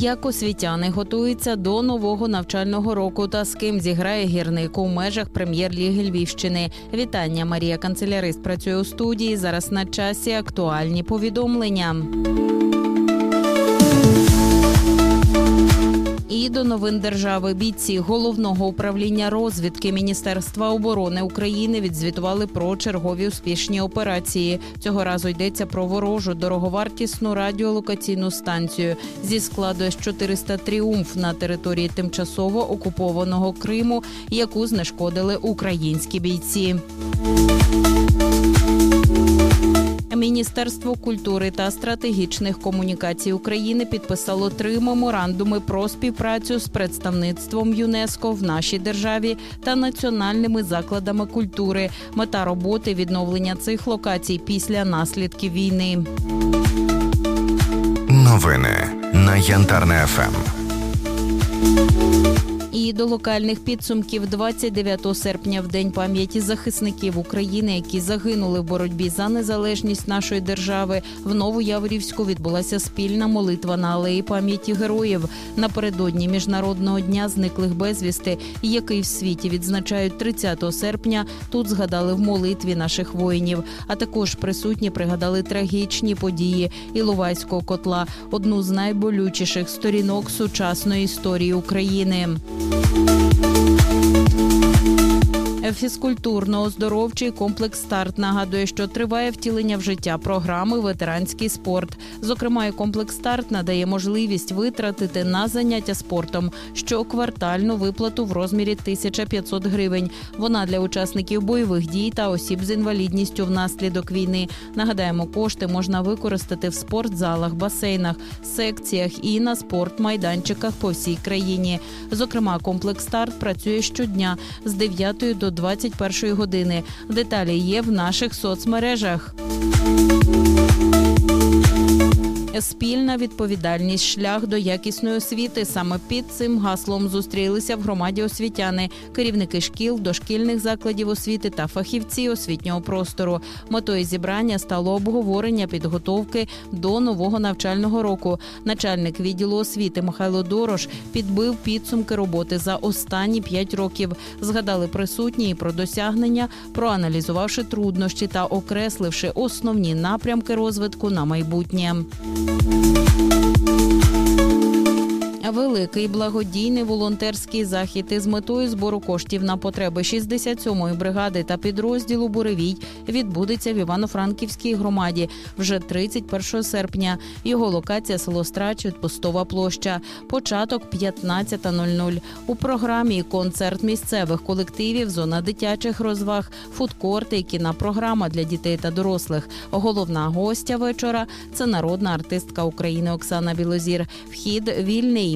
Як освітяни готуються до нового навчального року та з ким зіграє гірник у межах прем'єр-ліги Львівщини? Вітання, Марія Канцелярист працює у студії. Зараз на часі актуальні повідомлення. До новин держави бійці головного управління розвідки Міністерства оборони України відзвітували про чергові успішні операції. Цього разу йдеться про ворожу дороговартісну радіолокаційну станцію зі складу С-400 «Тріумф» на території тимчасово окупованого Криму, яку знешкодили українські бійці. Міністерство культури та стратегічних комунікацій України підписало три меморандуми про співпрацю з представництвом ЮНЕСКО в нашій державі та національними закладами культури. Мета роботи відновлення цих локацій після наслідків війни. Новини на Янтарне ФМ. І до локальних підсумків 29 серпня, в день пам'яті захисників України, які загинули в боротьбі за незалежність нашої держави, в Новояворівську відбулася спільна молитва на алеї пам'яті героїв напередодні міжнародного дня зниклих безвісти, який в світі відзначають 30 серпня. Тут згадали в молитві наших воїнів. А також присутні пригадали трагічні події Іловайського котла, одну з найболючіших сторінок сучасної історії України. Música Фізкультурно-оздоровчий комплекс старт нагадує, що триває втілення в життя програми Ветеранський спорт. Зокрема, і комплекс старт надає можливість витратити на заняття спортом щоквартальну виплату в розмірі 1500 гривень. Вона для учасників бойових дій та осіб з інвалідністю внаслідок війни. Нагадаємо, кошти можна використати в спортзалах, басейнах, секціях і на спортмайданчиках по всій країні. Зокрема, комплекс старт працює щодня з 9 до 21 години. Деталі є в наших соцмережах. Спільна відповідальність шлях до якісної освіти. Саме під цим гаслом зустрілися в громаді освітяни, керівники шкіл, дошкільних закладів освіти та фахівці освітнього простору. Метою зібрання стало обговорення підготовки до нового навчального року. Начальник відділу освіти Михайло Дорош підбив підсумки роботи за останні п'ять років. Згадали присутні і про досягнення, проаналізувавши труднощі та окресливши основні напрямки розвитку на майбутнє. Música Великий благодійний волонтерський захід із метою збору коштів на потреби 67-ї бригади та підрозділу Буревій відбудеться в Івано-Франківській громаді вже 31 серпня. Його локація село Страч, відпустова площа. Початок 15.00. У програмі концерт місцевих колективів, зона дитячих розваг, фудкорти, і кінопрограма для дітей та дорослих. Головна гостя вечора це народна артистка України Оксана Білозір. Вхід вільний.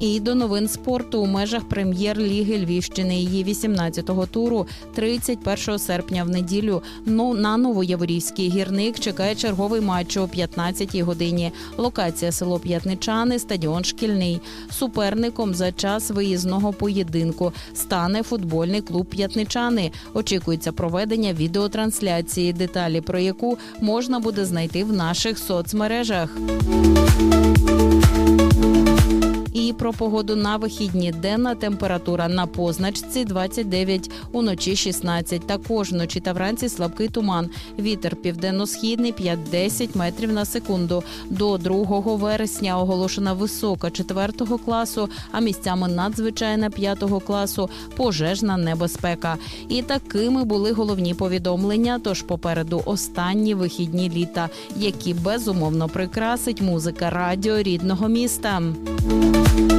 І до новин спорту у межах прем'єр-ліги Львівщини її 18-го туру 31 серпня в неділю ну, на Новояворівський гірник чекає черговий матч о 15-й годині. Локація село П'ятничани, стадіон шкільний. Суперником за час виїзного поєдинку стане футбольний клуб П'ятничани. Очікується проведення відеотрансляції, деталі про яку можна буде знайти в наших соцмережах. Про погоду на вихідні. Денна температура на позначці 29, уночі 16. Також вночі та вранці слабкий туман. Вітер південно-східний 5-10 метрів на секунду. До 2 вересня оголошена висока 4 класу, а місцями надзвичайна 5 класу пожежна небезпека. І такими були головні повідомлення. Тож попереду останні вихідні літа, які безумовно прикрасить музика радіо рідного міста.